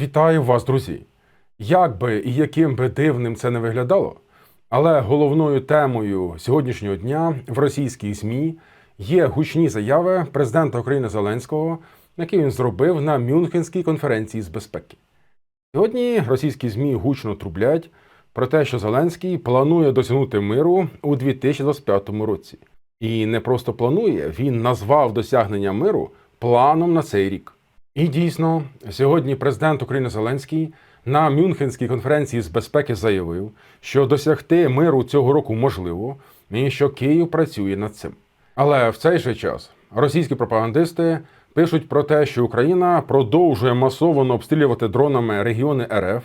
Вітаю вас, друзі! Як би і яким би дивним це не виглядало, але головною темою сьогоднішнього дня в російській ЗМІ є гучні заяви президента України Зеленського, які він зробив на Мюнхенській конференції з безпеки. Сьогодні російські ЗМІ гучно трублять про те, що Зеленський планує досягнути миру у 2025 році. І не просто планує, він назвав досягнення миру планом на цей рік. І дійсно, сьогодні президент України Зеленський на Мюнхенській конференції з безпеки заявив, що досягти миру цього року можливо, і що Київ працює над цим. Але в цей же час російські пропагандисти пишуть про те, що Україна продовжує масово обстрілювати дронами регіони РФ,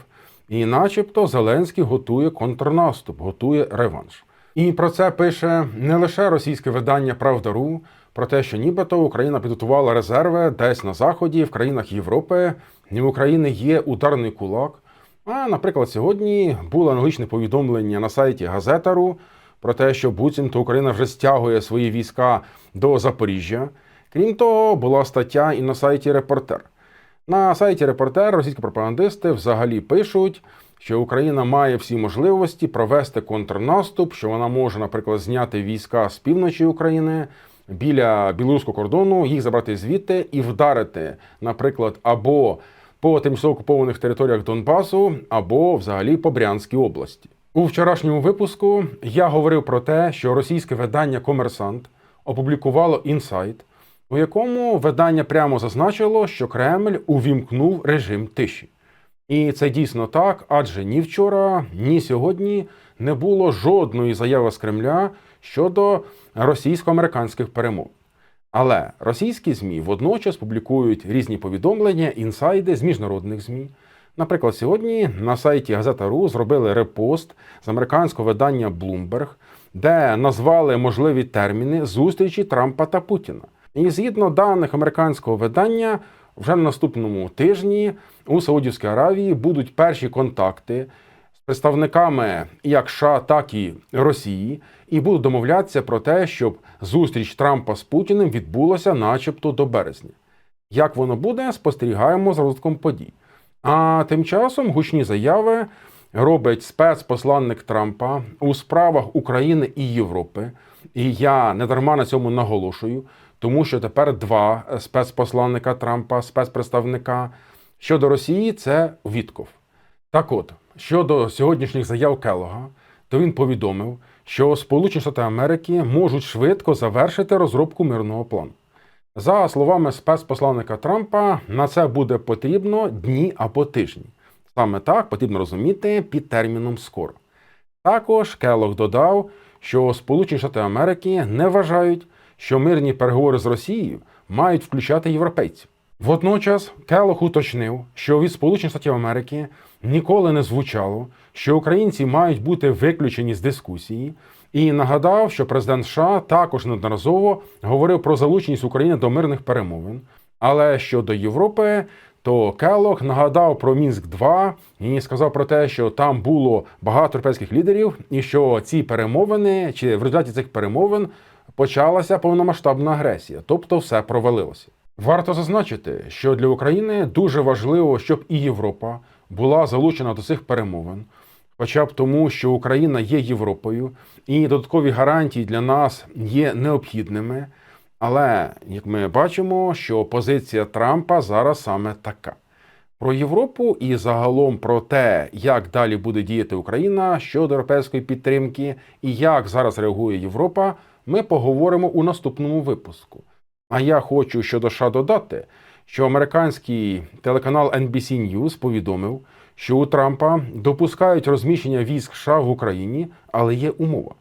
і, начебто, Зеленський готує контрнаступ, готує реванш. І про це пише не лише російське видання Правда.ру, про те, що нібито Україна підготувала резерви десь на заході, в країнах Європи, і в України є ударний кулак. А, наприклад, сьогодні було аналогічне повідомлення на сайті Газетару про те, що буцімто Україна вже стягує свої війська до Запоріжжя. Крім того, була стаття і на сайті Репортер. На сайті Репортер російські пропагандисти взагалі пишуть, що Україна має всі можливості провести контрнаступ, що вона може, наприклад, зняти війська з півночі України біля білоруського кордону, їх забрати звідти і вдарити, наприклад, або по тимчасово окупованих територіях Донбасу, або взагалі по Брянській області. У вчорашньому випуску я говорив про те, що російське видання Комерсант опублікувало інсайт, у якому видання прямо зазначило, що Кремль увімкнув режим тиші. І це дійсно так, адже ні вчора, ні сьогодні не було жодної заяви з Кремля щодо російсько-американських перемов. Але російські ЗМІ водночас публікують різні повідомлення, інсайди з міжнародних ЗМІ. Наприклад, сьогодні на сайті Газета.ру зробили репост з американського видання Bloomberg, де назвали можливі терміни зустрічі Трампа та Путіна. І згідно даних американського видання, вже на наступному тижні у Саудівській Аравії будуть перші контакти представниками як США, так і Росії, і будуть домовлятися про те, щоб зустріч Трампа з Путіним відбулася, начебто, до березня. Як воно буде, спостерігаємо за розвитком подій. А тим часом гучні заяви робить спецпосланник Трампа у справах України і Європи. І я не дарма на цьому наголошую, тому що тепер два спецпосланника Трампа, спецпредставника щодо Росії це Вітков. Так от, щодо сьогоднішніх заяв Келога, то він повідомив, що Сполучені Штати Америки можуть швидко завершити розробку мирного плану. За словами спецпосланника Трампа, на це буде потрібно дні або тижні. Саме так потрібно розуміти під терміном скоро. Також Келог додав, що Сполучені Штати Америки не вважають, що мирні переговори з Росією мають включати європейців. Водночас Келог уточнив, що від Сполучених Штатів Америки ніколи не звучало, що українці мають бути виключені з дискусії, і нагадав, що президент США також неодноразово говорив про залученість України до мирних перемовин. Але щодо Європи, то Келог нагадав про Мінськ 2 і сказав про те, що там було багато європейських лідерів, і що ці перемовини, чи в результаті цих перемовин почалася повномасштабна агресія, тобто все провалилося. Варто зазначити, що для України дуже важливо, щоб і Європа була залучена до цих перемовин, хоча б тому, що Україна є Європою, і додаткові гарантії для нас є необхідними. Але як ми бачимо, що позиція Трампа зараз саме така. Про Європу і загалом про те, як далі буде діяти Україна щодо європейської підтримки і як зараз реагує Європа, ми поговоримо у наступному випуску. А я хочу щодо США додати, що американський телеканал NBC News повідомив, що у Трампа допускають розміщення військ США в Україні, але є умова.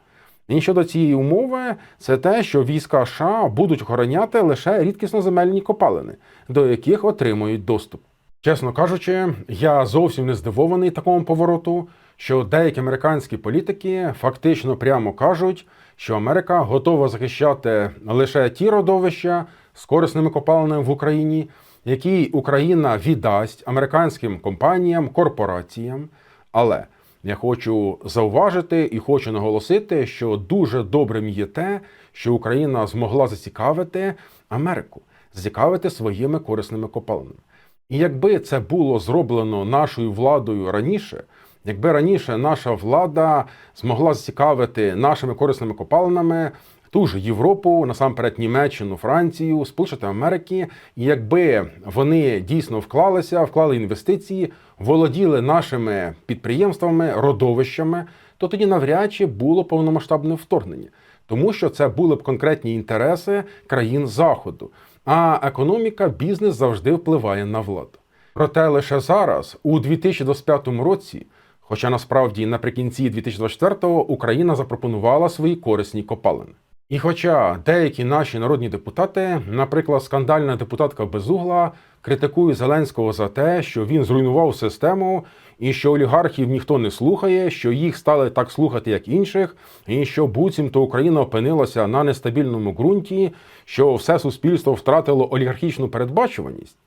І щодо цієї умови, це те, що війська США будуть охороняти лише рідкісноземельні копалини, до яких отримують доступ. Чесно кажучи, я зовсім не здивований такому повороту, що деякі американські політики фактично прямо кажуть, що Америка готова захищати лише ті родовища з корисними копалинами в Україні, які Україна віддасть американським компаніям, корпораціям. Але я хочу зауважити і хочу наголосити, що дуже добрим є те, що Україна змогла зацікавити Америку, зацікавити своїми корисними копалинами. І якби це було зроблено нашою владою раніше, якби раніше наша влада змогла зацікавити нашими корисними копалинами ту ж Європу, насамперед Німеччину, Францію, Сполучені Америки, і якби вони дійсно вклалися, вклали інвестиції, володіли нашими підприємствами, родовищами, то тоді навряд чи було повномасштабне вторгнення, тому що це були б конкретні інтереси країн Заходу. А економіка, бізнес завжди впливає на владу. Проте лише зараз, у 2025 році, хоча насправді наприкінці 2024-го Україна запропонувала свої корисні копалини. І хоча деякі наші народні депутати, наприклад, скандальна депутатка Безугла, критикують Зеленського за те, що він зруйнував систему, і що олігархів ніхто не слухає, що їх стали так слухати, як інших, і що буцімто Україна опинилася на нестабільному ґрунті, що все суспільство втратило олігархічну передбачуваність,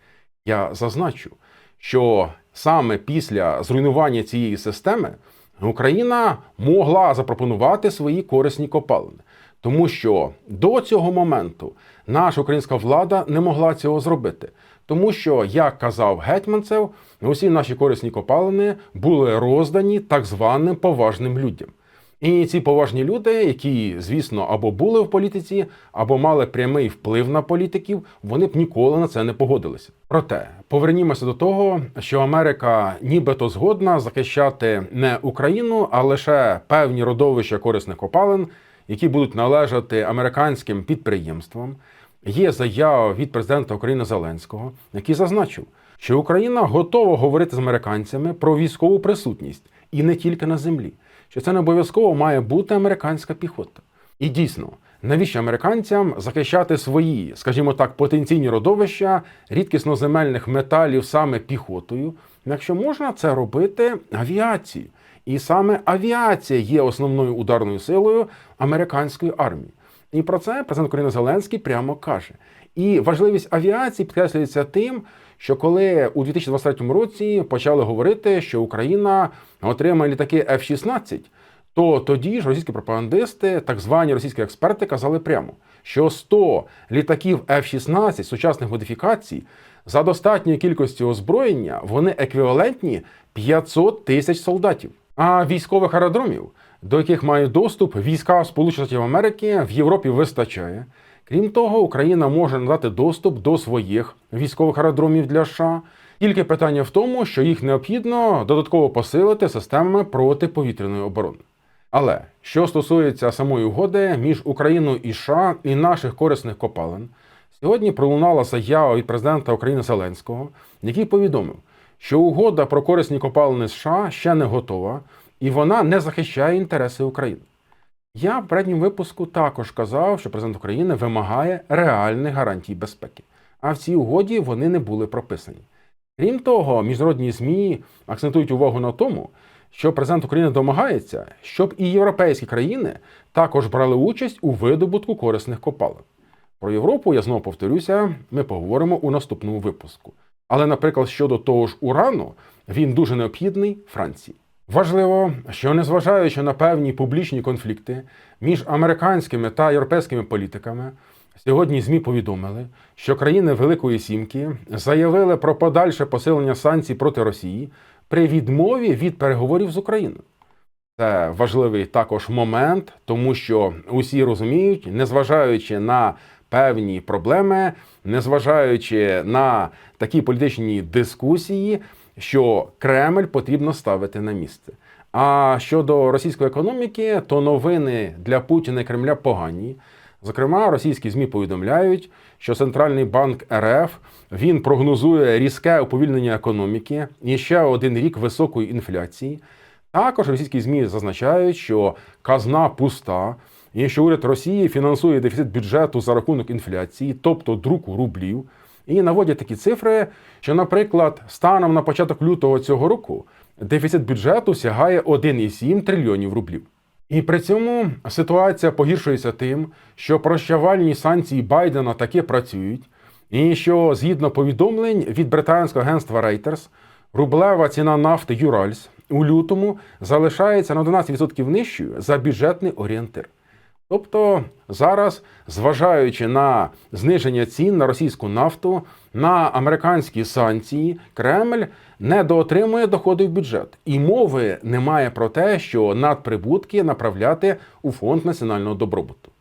я зазначу, що саме після зруйнування цієї системи Україна могла запропонувати свої корисні копалини. Тому що до цього моменту наша українська влада не могла цього зробити. Тому що, як казав Гетьманцев, усі наші корисні копалини були роздані так званим поважним людям. І ці поважні люди, які, звісно, або були в політиці, або мали прямий вплив на політиків, вони б ніколи на це не погодилися. Проте повернімося до того, що Америка нібито згодна захищати не Україну, а лише певні родовища корисних копалин, які будуть належати американським підприємствам. Є заява від президента України Зеленського, який зазначив, що Україна готова говорити з американцями про військову присутність і не тільки на землі, що це не обов'язково має бути американська піхота. І дійсно, навіщо американцям захищати свої, скажімо так, потенційні родовища рідкісноземельних металів саме піхотою, якщо можна це робити авіацією. І саме авіація є основною ударною силою американської армії. І про це президент України Зеленський прямо каже. І важливість авіації підкреслюється тим, що коли у 2023 році почали говорити, що Україна отримає літаки F-16, то тоді ж російські пропагандисти, так звані російські експерти, казали прямо, що 100 літаків F-16 сучасних модифікацій за достатньою кількістю озброєння вони еквівалентні 500 тисяч солдатів. А військових аеродромів, до яких мають доступ війська Сполучених Штатів Америки, в Європі вистачає. Крім того, Україна може надати доступ до своїх військових аеродромів для США. Тільки питання в тому, що їх необхідно додатково посилити системами протиповітряної оборони. Але що стосується самої угоди між Україною і США і наших корисних копалин, сьогодні пролунала заява від президента України Зеленського, який повідомив, що угода про корисні копалини США ще не готова і вона не захищає інтереси України. Я в передньому випуску також казав, що президент України вимагає реальних гарантій безпеки, а в цій угоді вони не були прописані. Крім того, міжнародні ЗМІ акцентують увагу на тому, що президент України домагається, щоб і європейські країни також брали участь у видобутку корисних копалин. Про Європу я знову повторюся, ми поговоримо у наступному випуску. Але, наприклад, щодо того ж урану, він дуже необхідний Франції. Важливо, що незважаючи на певні публічні конфлікти між американськими та європейськими політиками, сьогодні ЗМІ повідомили, що країни Великої Сімки заявили про подальше посилення санкцій проти Росії при відмові від переговорів з Україною. Це важливий також момент, тому що усі розуміють, незважаючи на певні проблеми, незважаючи на такі політичні дискусії, що Кремль потрібно ставити на місце. А щодо російської економіки, то новини для Путіна і Кремля погані. Зокрема, російські змі повідомляють, що центральний банк РФ він прогнозує різке уповільнення економіки і ще один рік високої інфляції. Також російські змі зазначають, що казна пуста, і що уряд Росії фінансує дефіцит бюджету за рахунок інфляції, тобто друку рублів. І наводять такі цифри, що, наприклад, станом на початок лютого цього року дефіцит бюджету сягає 1,7 трильйонів рублів. І при цьому ситуація погіршується тим, що прощавальні санкції Байдена таки працюють, і що згідно повідомлень від британського агентства Reuters, рублева ціна нафти Юральс у лютому залишається на 11% нижчою за бюджетний орієнтир. Тобто зараз, зважаючи на зниження цін на російську нафту, на американські санкції Кремль недоотримує доходи в бюджет, і мови немає про те, що надприбутки направляти у фонд національного добробуту.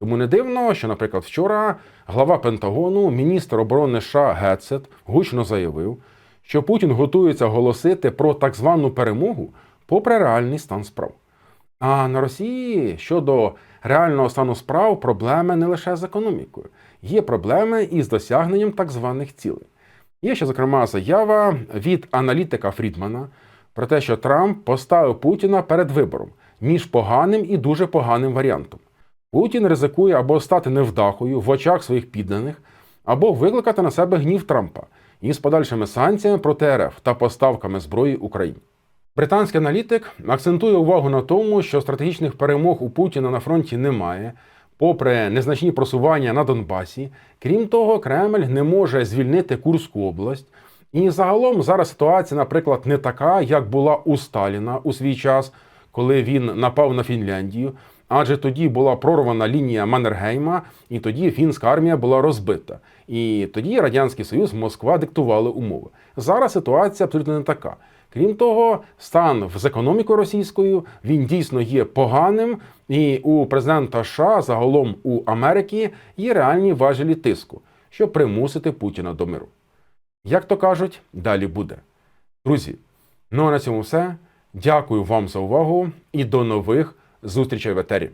Тому не дивно, що, наприклад, вчора глава Пентагону, міністр оборони США Гетцет гучно заявив, що Путін готується оголосити про так звану перемогу попри реальний стан справ. А на Росії щодо реального стану справ проблеми не лише з економікою, є проблеми із досягненням так званих цілей. Є ще, зокрема, заява від аналітика Фрідмана про те, що Трамп поставив Путіна перед вибором між поганим і дуже поганим варіантом. Путін ризикує або стати невдахою в очах своїх підданих, або викликати на себе гнів Трампа із подальшими санкціями проти РФ та поставками зброї Україні. Британський аналітик акцентує увагу на тому, що стратегічних перемог у Путіна на фронті немає, попри незначні просування на Донбасі. Крім того, Кремль не може звільнити Курську область. І загалом зараз ситуація, наприклад, не така, як була у Сталіна у свій час, коли він напав на Фінляндію. Адже тоді була прорвана лінія Маннергейма, і тоді фінська армія була розбита. І тоді Радянський Союз, Москва диктували умови. Зараз ситуація абсолютно не така. Крім того, стан з економікою російською він дійсно є поганим, і у президента США, загалом у Америки, є реальні важелі тиску, щоб примусити Путіна до миру. Як то кажуть, далі буде. Друзі, ну а на цьому все. Дякую вам за увагу і до нових зустрічей в етері.